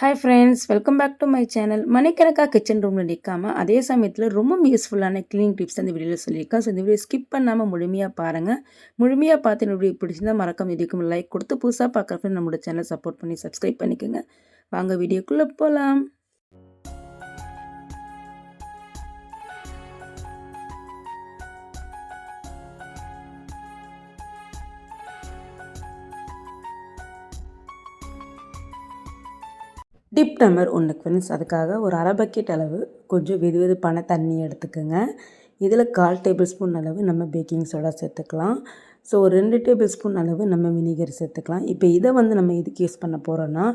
Hi friends welcome back to my channel மணிக்கணக்காக kitchen ரூமில் நிற்காம அதே சமயத்தில் ரொம்ப யூஸ்ஃபுல்லான க்ளீனிங் டிப்ஸ் அந்த வீடியோவில் சொல்லியிருக்கேன். ஸோ இந்த வீடியோ ஸ்கிப் பண்ணாமல் முழுமையாக பாருங்கள் முழுமையாக பார்த்து இந்த வீடியோ பிடிச்சிருந்தா மறக்காம இதுக்கும் லைக் கொடுத்து புதுசாக பார்க்குறப்ப நம்மளோட சேனலை சப்போர்ட் பண்ணி சப்ஸ்கிரைப் பண்ணிக்கோங்க. வாங்க வீடியோக்குள்ளே போகலாம் டிப் நம்பர் ஒன்று ஃப்ரெண்ட்ஸ். அதுக்காக ஒரு அரை பக்கெட் அளவு கொஞ்சம் வெது வெதுப்பான தண்ணி எடுத்துக்கோங்க. இதில் கால் டேபிள் ஸ்பூன் அளவு நம்ம பேக்கிங் சோடா சேர்த்துக்கலாம். ஸோ ஒரு ரெண்டு டேபிள் ஸ்பூன் அளவு நம்ம வினிகர் சேர்த்துக்கலாம். இப்போ இதை வந்து நம்ம இதுக்கு யூஸ் பண்ண போகிறோன்னா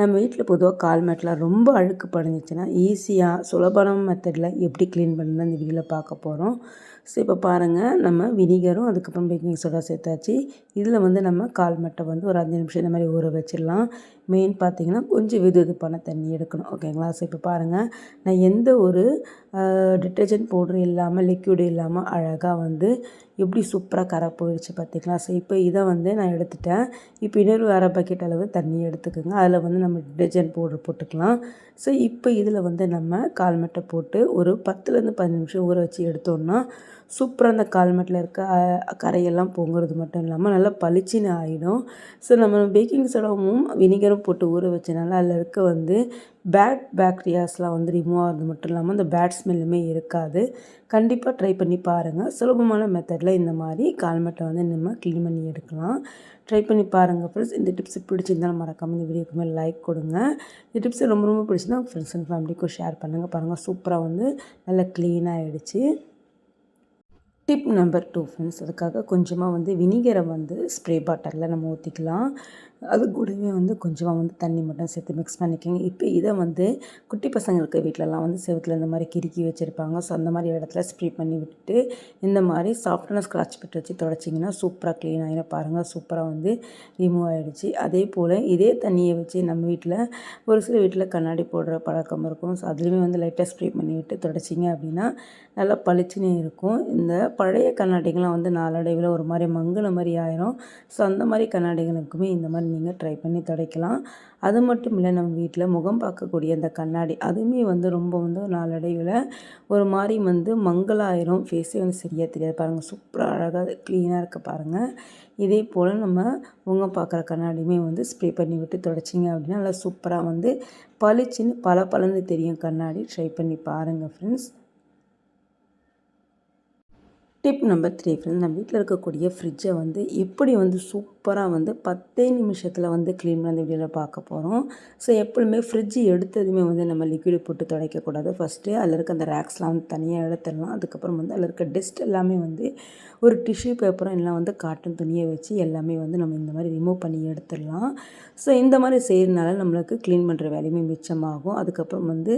நம்ம வீட்டில் பொதுவாக கால் மேட்டில் ரொம்ப அழுக்கு படிஞ்சிச்சுன்னா ஈஸியாக சுலபமான மெத்தடில் எப்படி க்ளீன் பண்ணணும் இந்த வீடியோவில் பார்க்க போகிறோம் ஸோ இப்போ பாருங்கள் நம்ம வினிகரும் அதுக்கப்புறம் பேக்கிங் சோடா சேர்த்தாச்சு. இதில் வந்து நம்ம கால் மட்டை வந்து ஒரு அஞ்சு நிமிஷம் இந்த மாதிரி ஊற வச்சிடலாம். மெயின் பார்த்திங்கன்னா கொஞ்சம் வெது வெதுப்பான தண்ணி எடுக்கணும் ஓகேங்களா? ஸோ இப்போ பாருங்கள் நான் எந்த ஒரு டிட்டர்ஜென்ட் பவுடரும் இல்லாமல் லிக்விடு இல்லாமல் அழகாக வந்து எப்படி சூப்பராக கரை போயிடுச்சு பார்த்திங்களா? ஸோ இப்போ இதை வந்து நான் எடுத்துட்டேன். இப்போ இன்னொரு அரை பக்கெட் அளவு தண்ணி எடுத்துக்கோங்க. அதில் வந்து நம்ம டிட்டர்ஜென்ட் பவுடர் போட்டுக்கலாம். ஸோ இப்போ இதில் வந்து நம்ம கால் மட்டை போட்டு ஒரு பத்துலேருந்து பதினஞ்சு நிமிஷம் ஊற வச்சு எடுத்தோன்னா சூப்பராக அந்த கால்மெட்டில் இருக்க கரையெல்லாம் பொங்குறது மட்டும் இல்லாமல் நல்லா பளிச்சுன்னு ஆகிடும் ஸோ நம்ம பேக்கிங் சோடாவும் வினிகரும் போட்டு ஊற வச்சனால அதில் இருக்க வந்து பேட் பேக்டீரியாஸ்லாம் வந்து ரிமூவ் ஆகிறது மட்டும் இல்லாமல் அந்த பேட் ஸ்மெல்லுமே இருக்காது. கண்டிப்பாக ட்ரை பண்ணி பாருங்கள் சுலபமான மெத்தடில் இந்த மாதிரி கால்மெட்டை வந்து நம்ம க்ளீன் பண்ணி எடுக்கலாம். ட்ரை பண்ணி பாருங்கள் ஃப்ரெண்ட்ஸ் இந்த டிப்ஸ் பிடிச்சிருந்தாலும் மறக்காமல் இந்த வீடியோக்குமே லைக் கொடுங்க. இந்த டிப்ஸ் ரொம்ப ரொம்ப பிடிச்சிருந்தா ஃப்ரெண்ட்ஸ் அண்ட் ஃபேமிலிக்கும் ஷேர் பண்ணுங்கள் பாருங்கள் சூப்பராக வந்து நல்லா க்ளீனாக ஆகிடுச்சு டிப் நம்பர் டூ ஃப்ரெண்ட்ஸ் அதுக்காக கொஞ்சமாக வந்து வினிகரை வந்து ஸ்ப்ரே பாட்டிலில் நம்ம ஊற்றிக்கலாம் அது கூடவே வந்து கொஞ்சமாக வந்து தண்ணி மட்டும் சேர்த்து மிக்ஸ் பண்ணிக்கோங்க. இப்போ இதை வந்து குட்டி பசங்களுக்கு வீட்டிலலாம் வந்து செவத்தில் இந்த மாதிரி கிறுக்கி வச்சுருப்பாங்க. ஸோ அந்த மாதிரி இடத்துல ஸ்ப்ரே பண்ணி விட்டுட்டு இந்த மாதிரி சாஃப்டான ஸ்க்ராட்ச் பெட்டு வச்சு தொடச்சிங்கன்னா சூப்பராக க்ளீன் ஆகிடும் பாருங்கள் சூப்பராக வந்து ரிமூவ் ஆகிடுச்சு அதே போல் இதே தண்ணியை வச்சு நம்ம வீட்டில் ஒரு சில வீட்டில் கண்ணாடி போடுற பழக்கம் இருக்கும். ஸோ அதுலேயுமே வந்து லைட்டாக ஸ்ப்ரே பண்ணி விட்டு தொடச்சிங்க அப்படின்னா நல்லா பளிச்சுன்னு இருக்கும். இந்த பழைய கண்ணாடிகள்லாம் வந்து நாளடைவில் ஒரு மாதிரி மங்குன மாதிரி ஆயிரும். ஸோ அந்த மாதிரி கண்ணாடிகளுக்குமே இந்த மாதிரி நீங்கள் ட்ரை பண்ணி துடைக்கலாம். அது மட்டும் இல்லை நம்ம வீட்டில் முகம் பார்க்கக்கூடிய அந்த கண்ணாடி அதுவுமே வந்து ரொம்ப வந்து நாளடைவில் ஒரு மாதிரி வந்து மங்களாயிரும் ஃபேஸே வந்து சரியாக தெரியாது. பாருங்கள் சூப்பராக அழகாக க்ளீனாக இருக்க பாருங்கள் இதே போல் நம்ம முகம் பார்க்குற கண்ணாடியுமே வந்து ஸ்ப்ரே பண்ணி விட்டு துடைச்சிங்க அப்படின்னா நல்லா சூப்பராக வந்து பளிச்சுன்னு பல பலந்து தெரியும் கண்ணாடி. ட்ரை பண்ணி பாருங்கள் friends tip number three friends நம்ம வீட்டில் இருக்கக்கூடிய ஃப்ரிட்ஜை வந்து எப்படி வந்து சூப்பராக வந்து பத்தே நிமிஷத்தில் வந்து க்ளீன் பண்ண வீடியோவில் பார்க்க போகிறோம் ஸோ எப்பொழுதுமே ஃப்ரிட்ஜ் எடுத்ததுமே வந்து நம்ம லிக்விட் போட்டு துடைக்கக்கூடாது. ஃபஸ்ட்டு அதில் இருக்க அந்த ரேக்ஸ்லாம் வந்து தனியாக எடுத்துடலாம். அதுக்கப்புறம் வந்து அதில் இருக்க டஸ்ட் எல்லாமே வந்து ஒரு டிஷ்யூ பேப்பரும் எல்லாம் வந்து காட்டன் துணியை வச்சு எல்லாமே வந்து நம்ம இந்த மாதிரி ரிமூவ் பண்ணி எடுத்துடலாம். ஸோ இந்த மாதிரி செய்கிறதுனால நம்மளுக்கு க்ளீன் பண்ணுற வேலையுமே மிச்சமாகும். அதுக்கப்புறம் வந்து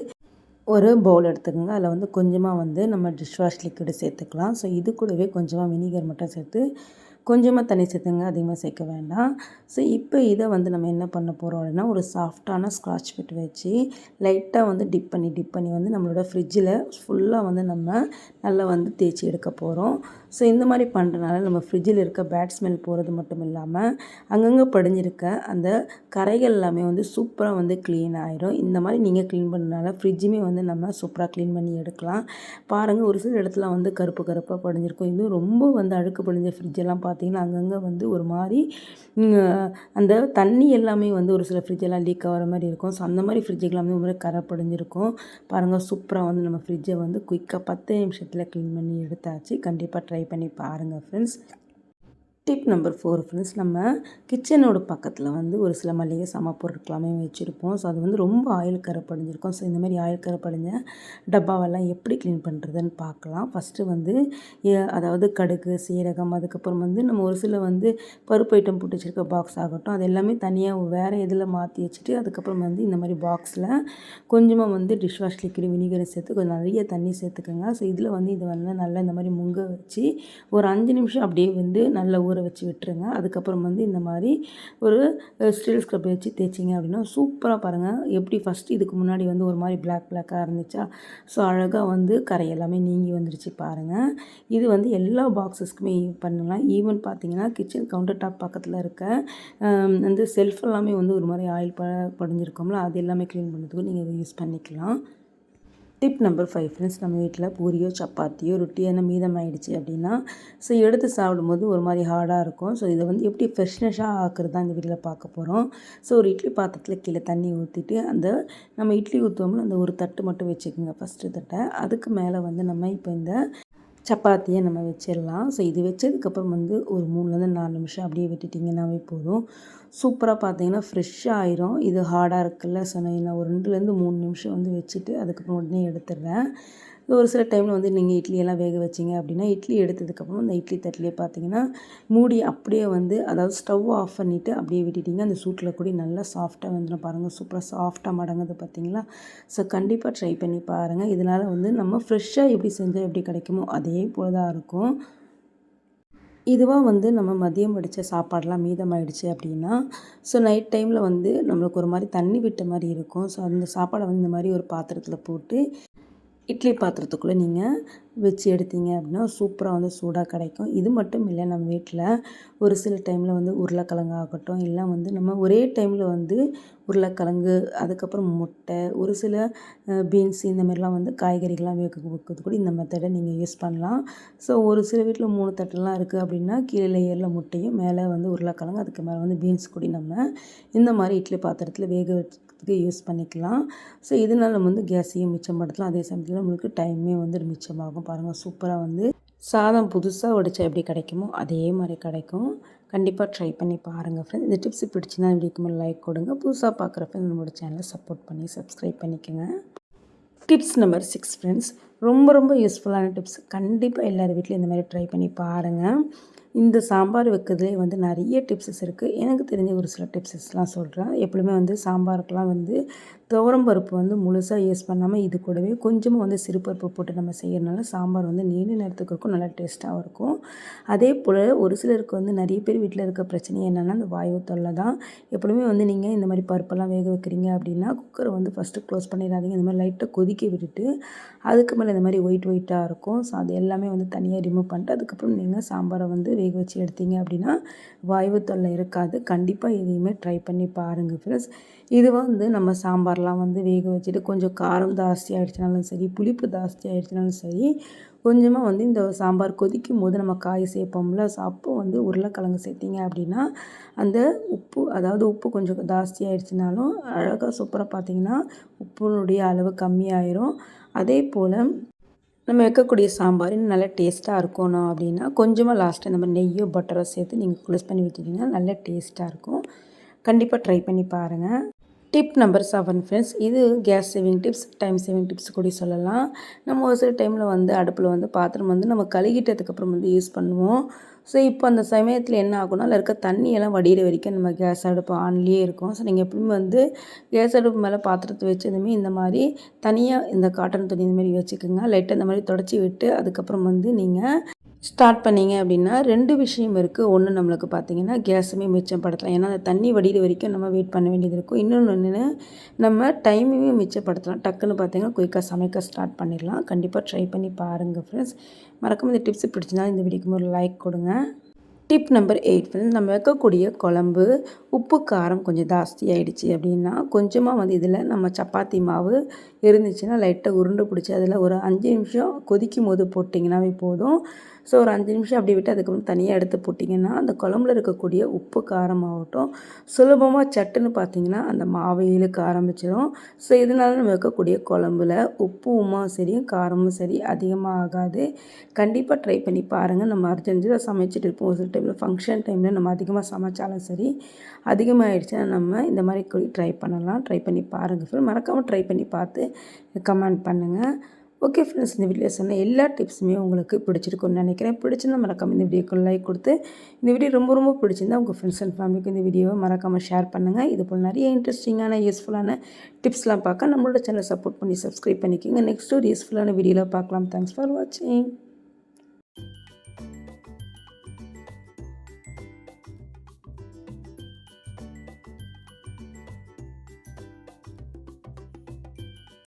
ஒரு பவுல் எடுத்துக்கோங்க. அதில் வந்து கொஞ்சமாக வந்து நம்ம டிஷ் வாஷ் லிக்விடு சேர்த்துக்கலாம். ஸோ இது கூடவே கொஞ்சமாக வினிகர் மட்டும் சேர்த்து கொஞ்சமாக தண்ணி சேர்த்துங்க. அதிகமாக சேர்க்க வேண்டாம். ஸோ இப்போ இதை வந்து நம்ம என்ன பண்ண போகிறோம் அப்படின்னா ஒரு சாஃப்டான ஸ்க்ராட்ச் பிட் வச்சு லைட்டாக வந்து டிப் பண்ணி டிப் பண்ணி வந்து நம்மளோட ஃப்ரிட்ஜில் ஃபுல்லாக வந்து நம்ம நல்லா வந்து தேய்ச்சி எடுக்க போகிறோம் ஸோ இந்த மாதிரி பண்ணுறதுனால நம்ம ஃப்ரிட்ஜில் இருக்க பேட் ஸ்மெல் போகிறது மட்டும் இல்லாமல் அங்கங்கே படிஞ்சிருக்க அந்த கரைகள் எல்லாமே வந்து சூப்பராக வந்து க்ளீன் ஆகிரும் இந்த மாதிரி நீங்கள் க்ளீன் பண்ணனால ஃப்ரிட்ஜுமே வந்து நம்ம சூப்பராக க்ளீன் பண்ணி எடுக்கலாம். பாருங்கள் ஒரு சில இடத்துல வந்து கருப்பு கருப்பாக படிஞ்சிருக்கும். இன்னும் ரொம்ப வந்து அழுக்கு படிஞ்ச ஃப்ரிட்ஜெல்லாம் பார்த்திங்கன்னா அங்கங்கே வந்து ஒரு மாதிரி அந்த தண்ணி எல்லாமே வந்து ஒரு சில ஃப்ரிட்ஜெல்லாம் லீக் ஆகிற மாதிரி இருக்கும். ஸோ அந்த மாதிரி ஃப்ரிட்ஜுக்கெல்லாம் வந்து ஒரு மாதிரி கரை படிஞ்சிருக்கும். பாருங்கள் சூப்பராக வந்து நம்ம ஃப்ரிட்ஜை வந்து குயிக்காக பத்து நிமிஷத்தில் க்ளீன் பண்ணி எடுத்தாச்சு. கண்டிப்பாக ட்ரை பண்ணி பாருங்கள் friends tip number four friends நம்ம கிச்சனோட பக்கத்தில் வந்து ஒரு சில மளிகை சாமான் பொருட்களாமே வச்சுருப்போம். ஸோ அது வந்து ரொம்ப ஆயில் கரை படிஞ்சிருக்கும் ஸோ இந்த மாதிரி ஆயில் கரை படிஞ்ச டப்பாவெல்லாம் எப்படி க்ளீன் பண்ணுறதுன்னு பார்க்கலாம். ஃபஸ்ட்டு வந்து அதாவது கடுகு சீரகம் அதுக்கப்புறம் வந்து நம்ம ஒரு சில வந்து பருப்பு ஐட்டம் போட்டு வச்சுருக்க பாக்ஸ் ஆகட்டும். அது எல்லாமே தனியாக வேறு இதில் மாற்றி வச்சுட்டு அதுக்கப்புறம் வந்து இந்த மாதிரி பாக்ஸில் கொஞ்சமாக வந்து டிஷ் வாஷ் லிக்விட் வினிகரை சேர்த்து கொஞ்சம் நிறைய தண்ணி சேர்த்துக்கோங்க. ஸோ இதில் வந்து இது வந்து நல்லா இந்த மாதிரி முங்க வச்சு ஒரு அஞ்சு நிமிஷம் அப்படியே வந்து நல்லா ஊற வச்சு விட்டுருங்க. அதுக்கப்புறம் வந்து இந்த மாதிரி ஒரு ஸ்டீல் ஸ்க்ரப் வச்சு தேய்ச்சிங்க அப்படின்னா சூப்பராக பாருங்கள் எப்படி ஃபஸ்ட்டு இதுக்கு முன்னாடி வந்து ஒரு மாதிரி பிளாக் பிளாக்காக இருந்துச்சா? ஸோ அழகாக வந்து கரை எல்லாமே நீங்கி வந்துருச்சு பாருங்கள் இது வந்து எல்லா பாக்ஸஸ்க்குமே பண்ணலாம். ஈவன் பார்த்தீங்கன்னா கிச்சன் கவுண்டர் டாப் பக்கத்தில் இருக்க அந்த செல்ஃப் எல்லாமே வந்து ஒரு மாதிரி ஆயில் ப படிஞ்சிருக்கோம்ல அது எல்லாமே க்ளீன் பண்ணுறதுக்கு நீங்கள் இதை யூஸ் பண்ணிக்கலாம். டிப் நம்பர் ஃபைவ் ஃப்ரெண்ட்ஸ் நம்ம வீட்டில் பூரியோ சப்பாத்தியோ ரொட்டியோ என்ன மீதமாயிடுச்சு அப்படின்னா ஸோ எடுத்து சாப்பிடும்போது ஒரு மாதிரி ஹார்டாக இருக்கும். ஸோ இதை வந்து எப்படி ஃப்ரெஷ்னஸாக ஆக்குறது தான் இந்த வீட்டில் பார்க்க போகிறோம் ஸோ ஒரு இட்லி பாத்திரத்தில் கீழே தண்ணி ஊற்றிட்டு அந்த நம்ம இட்லி ஊற்றுவோம்ல அந்த ஒரு தட்டு மட்டும் வச்சுக்கோங்க ஃபஸ்ட்டு தட்டை. அதுக்கு மேலே வந்து நம்ம இப்போ இந்த சப்பாத்தியை நம்ம வச்சிடலாம். ஸோ இது வச்சதுக்கப்புறம் வந்து ஒரு மூணுலேருந்து நாலு நிமிஷம் அப்படியே விட்டுட்டிங்கன்னாவே போதும். சூப்பராக பார்த்தீங்கன்னா ஃப்ரெஷ்ஷாக ஆயிரும். இது ஹார்டாக இருக்குல்ல ஸோ நான் ஒரு ரெண்டுலேருந்து மூணு நிமிஷம் வந்து வச்சுட்டு அதுக்கப்புறம் உடனே எடுத்துடுறேன். ஒரு சில டைமில் வந்து நீங்கள் இட்லியெல்லாம் வேக வச்சிங்க அப்படின்னா இட்லி எடுத்ததுக்கப்புறம் அந்த இட்லி தட்டிலே பார்த்தீங்கன்னா மூடி அப்படியே வந்து அதாவது ஸ்டவ் ஆஃப் பண்ணிவிட்டு அப்படியே விட்டுட்டிங்க. அந்த சூட்டில் கூட நல்லா சாஃப்டாக வந்துடும் பாருங்கள் சூப்பராக சாஃப்டாக மடங்குது பார்த்தீங்களா? ஸோ கண்டிப்பாக ட்ரை பண்ணி பாருங்கள் இதனால் வந்து நம்ம ஃப்ரெஷ்ஷாக எப்படி செஞ்சால் எப்படி கிடைக்குமோ அதே போல் தான் இருக்கும். இதுவாக வந்து நம்ம மதியம் வடித்த சாப்பாடெலாம் மீதமாயிடுச்சு அப்படின்னா ஸோ நைட் டைமில் வந்து நம்மளுக்கு ஒரு மாதிரி தண்ணி விட்ட மாதிரி இருக்கும். ஸோ அந்த சாப்பாடை வந்து இந்த மாதிரி ஒரு பாத்திரத்தில் போட்டு இட்லி பாத்திரத்துக்குள்ளே நீங்கள் வச்சு எடுத்தீங்க அப்படின்னா சூப்பராக வந்து சூடாக கிடைக்கும். இது மட்டும் இல்லை நம்ம வீட்டில் ஒரு சில டைமில் வந்து உருளைக்கிழங்கு ஆகட்டும் இல்லை வந்து நம்ம ஒரே டைமில் வந்து உருளைக்கிழங்கு அதுக்கப்புறம் முட்டை ஒரு சில பீன்ஸ் இந்த மாதிரிலாம் வந்து காய்கறிகள்லாம் வேக வைக்கிறது கூட இந்த மெத்தடை நீங்கள் யூஸ் பண்ணலாம். ஸோ ஒரு சில வீட்டில் மூணு தட்டெல்லாம் இருக்குது அப்படின்னா கீழே லேயரில் முட்டையும் மேலே வந்து உருளைக்கிழங்கு அதுக்கு மேலே வந்து பீன்ஸ் கூட நம்ம இந்த மாதிரி இட்லி பாத்திரத்தில் வேக வச்சு பண்ணுறதுக்கு யூஸ் பண்ணிக்கலாம். ஸோ இதனால் நம்ம வந்து கேஸையும் மிச்சப்படுத்தலாம் அதே சமயத்தில் நம்மளுக்கு டைமே வந்து மிச்சமாகும். பாருங்கள் சூப்பராக வந்து சாதம் புதுசாக உடைச்சா எப்படி கிடைக்குமோ அதே மாதிரி கிடைக்கும். கண்டிப்பாக ட்ரை பண்ணி பாருங்கள் ஃப்ரெண்ட்ஸ் இந்த டிப்ஸ் பிடிச்சினா வீடியோக்கு மேலே லைக் கொடுங்க. புதுசாக பார்க்குற நம்மளோட சேனலை சப்போர்ட் பண்ணி சப்ஸ்கிரைப் பண்ணிக்கோங்க. டிப்ஸ் நம்பர் சிக்ஸ் ஃப்ரெண்ட்ஸ் ரொம்ப ரொம்ப யூஸ்ஃபுல்லான டிப்ஸ் கண்டிப்பாக எல்லோரும் வீட்லேயும் இந்த மாதிரி ட்ரை பண்ணி பாருங்கள் இந்த சாம்பார் வைக்கிறதுலே வந்து நிறைய டிப்ஸஸ் இருக்குது எனக்கு தெரிஞ்ச ஒரு சில டிப்ஸஸ்லாம் சொல்கிறேன் எப்பவுமே வந்து சாம்பாருக்கெலாம் வந்து துவரம் பருப்பு வந்து முழுசாக யூஸ் பண்ணாமல் இது கூடவே கொஞ்சமாக வந்து சிறுபருப்பு போட்டு நம்ம செய்கிறனால சாம்பார் வந்து நீண்ட நேரத்துக்கு இருக்கும். நல்லா டேஸ்ட்டாகவும் இருக்கும். அதே போல் ஒரு சிலருக்கு வந்து நிறைய பேர் வீட்டில் இருக்க பிரச்சனை என்னென்னா அந்த வாயு தொல்லை தான். எப்பொழுதுமே வந்து நீங்கள் இந்த மாதிரி பருப்பெல்லாம் வேக வைக்கிறீங்க அப்படின்னா குக்கரை வந்து ஃபஸ்ட்டு க்ளோஸ் பண்ணிடாதீங்க. இந்த மாதிரி லைட்டாக கொதிக்க விட்டுட்டு அதுக்கு மேலே இந்த மாதிரி ஒயிட் ஒயிட்டாக இருக்கும். ஸோ அது எல்லாமே வந்து தனியாக ரிமூவ் பண்ணிட்டு அதுக்கப்புறம் நீங்கள் சாம்பாரை வந்து வேக வச்சு எடுத்தீங்க அப்படின்னா வாயு தொல்லை இருக்காது. கண்டிப்பாக எதையுமே ட்ரை பண்ணி பாருங்கள் ஃப்ரெண்ட்ஸ் இது வந்து நம்ம சாம்பார் சாம்பார்லாம் வந்து வேக வச்சுட்டு கொஞ்சம் காரம் ஜாஸ்தி ஆகிடுச்சினாலும் சரி புளிப்பு ஜாஸ்தி ஆகிடுச்சினாலும் சரி கொஞ்சமாக வந்து இந்த சாம்பார் கொதிக்கும் போது நம்ம காய் சேர்ப்போம்ல அப்போ வந்து உருளைக்கிழங்கு சேர்த்திங்க அப்படின்னா அந்த உப்பு அதாவது உப்பு கொஞ்சம் ஜாஸ்தி ஆகிடுச்சினாலும் அழகாக சூப்பராக பார்த்திங்கன்னா உப்புனுடைய அளவு கம்மியாயிரும். அதே போல் நம்ம வைக்கக்கூடிய சாம்பார் இன்னும் நல்லா டேஸ்ட்டாக இருக்கணும் அப்படின்னா கொஞ்சமாக லாஸ்ட்டாக இந்த மாதிரி நெய்யோ பட்டரோ சேர்த்து நீங்கள் குளிஸ் பண்ணி வச்சுட்டிங்கன்னா நல்லா டேஸ்ட்டாக இருக்கும். கண்டிப்பாக ட்ரை பண்ணி பாருங்கள் டிப் நம்பர் செவன் ஃப்ரெண்ட்ஸ் இது gas saving tips time saving tips கூட சொல்லலாம். நம்ம ஒரு சில டைமில் வந்து அடுப்பில் வந்து பாத்திரம் வந்து நம்ம கழுகிட்டதுக்கப்புறம் வந்து யூஸ் பண்ணுவோம். ஸோ இப்போ அந்த சமயத்தில் என்ன ஆகும்னா அதில் இருக்க தண்ணியெல்லாம் வடிகிற வரைக்கும் நம்ம கேஸ் அடுப்பு ஆன்லேயே இருக்கும். ஸோ நீங்கள் எப்பவுமே வந்து கேஸ் அடுப்பு மேலே பாத்திரத்தை வச்சதுமே இந்த மாதிரி தனியாக இந்த காட்டன் துணி இந்த மாதிரி வச்சுக்கோங்க. லைட்டாக இந்த மாதிரி தொடச்சி விட்டு அதுக்கப்புறம் வந்து நீங்கள் ஸ்டார்ட் பண்ணிங்க அப்படின்னா ரெண்டு விஷயம் இருக்குது ஒன்று நம்மளுக்கு பார்த்தீங்கன்னா கேஸுமே மிச்சப்படுத்தலாம் ஏன்னா அந்த தண்ணி வடிகிற வரைக்கும் நம்ம வெயிட் பண்ண வேண்டியது இருக்கும். இன்னொன்று ஒன்று நம்ம டைமையுமே மிச்சப்படுத்தலாம். டக்குன்னு பார்த்தீங்கன்னா குயிக்காக சமைக்க ஸ்டார்ட் பண்ணிடலாம். கண்டிப்பாக ட்ரை பண்ணி பாருங்கள் ஃப்ரெண்ட்ஸ் மறக்காம இந்த டிப்ஸ் பிடிச்சினா இந்த வீடியோக்கு ஒரு லைக் கொடுங்க. டிப் நம்பர் எயிட் ஃப்ரெண்ட்ஸ் நம்ம வைக்கக்கூடிய குழம்பு உப்பு காரம் கொஞ்சம் ஜாஸ்தி ஆகிடுச்சி அப்படின்னா கொஞ்சமாக வந்து இதில் நம்ம சப்பாத்தி மாவு இருந்துச்சுன்னா லைட்டாக உருண்டு பிடிச்சி அதில் ஒரு அஞ்சு நிமிஷம் கொதிக்கும் போது போட்டிங்கன்னாவே போதும். ஸோ ஒரு அஞ்சு நிமிஷம் அப்படி விட்டு அதுக்கப்புறம் தனியாக எடுத்து போட்டிங்கன்னா அந்த குழம்புல இருக்கக்கூடிய உப்பு காரமாகட்டும் சுலபமாக சட்டுன்னு பார்த்தீங்கன்னா அந்த மாவை இழுக்க ஆரம்பிச்சிடும் ஸோ இதனால நம்ம வைக்கக்கூடிய குழம்புல உப்புமா சரி காரமும் சரி அதிகமாக ஆகாது கண்டிப்பாக ட்ரை பண்ணி பாருங்கள் நம்ம அர்ஜென்ட்டாக சமைச்சிட்டு இருப்போம். ஒரு டைமில் ஃபங்க்ஷன் டைமில் நம்ம அதிகமாக சமைச்சாலும் சரி அதிகமாகிடுச்சுன்னா நம்ம இந்த மாதிரி ட்ரை பண்ணலாம். ட்ரை பண்ணி பாருங்கள் மறக்காமல் ட்ரை பண்ணி பார்த்து கமெண்ட் பண்ணுங்கள் ஓகே ஃப்ரெண்ட்ஸ் இந்த வீடியோ சொன்ன எல்லா டிப்ஸுமே உங்களுக்கு பிடிச்சிருக்குன்னு நினைக்கிறேன். பிடிச்சிருந்தா மறக்காமல் இந்த வீடியோக்கு லைக் கொடுத்து இந்த வீடியோ ரொம்ப ரொம்ப பிடிச்சிருந்தா உங்கள் ஃப்ரெண்ட்ஸ் அண்ட் ஃபேமிலிக்கு இந்த வீடியோவை மறக்காமல் ஷேர் பண்ணுங்கள் இது போல் நிறைய இன்ட்ரெஸ்டிங்கான யூஸ்ஃபுல்லான டிப்ஸ்லாம் பார்க்க நம்மளோட சேனலை சப்போர்ட் பண்ணி சப்ஸ்கிரைப் பண்ணிக்கோங்க. நெக்ஸ்ட் ஒரு யூஸ்ஃபுல்லான வீடியோவில் பார்க்கலாம். தேங்க்ஸ் ஃபார் வாட்சிங்